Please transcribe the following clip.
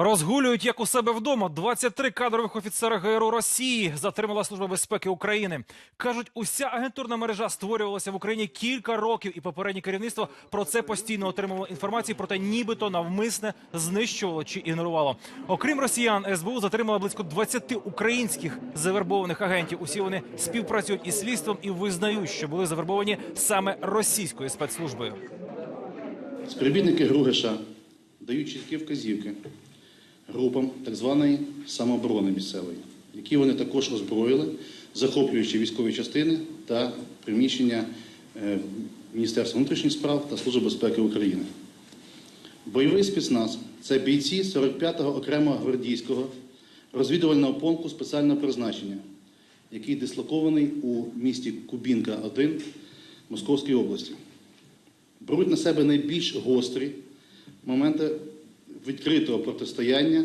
Розгулюють як у себе вдома. 23 кадрових офіцери ГРУ Росії затримала Служба безпеки України. Кажуть, уся агентурна мережа створювалася в Україні кілька років, і попереднє керівництво про це постійно отримувало інформацію, проте нібито навмисне знищувало чи ігнорувало. Окрім росіян, СБУ затримала близько 20 українських завербованих агентів. Усі вони співпрацюють із слідством і визнають, що були завербовані саме російською спецслужбою. Співробітники ГРУГШ дають чіткі вказівки групам так званої самооборони місцевої, які вони також озброїли, захоплюючи військові частини та приміщення е, Міністерства внутрішніх справ та Служби безпеки України. Бойовий спецназ це бійці 45-го окремого гвардійського розвідувального полку спеціального призначення, який дислокований у місті Кубінка 1 Московської області беруть на себе найбільш гострі моменти відкритого протистояння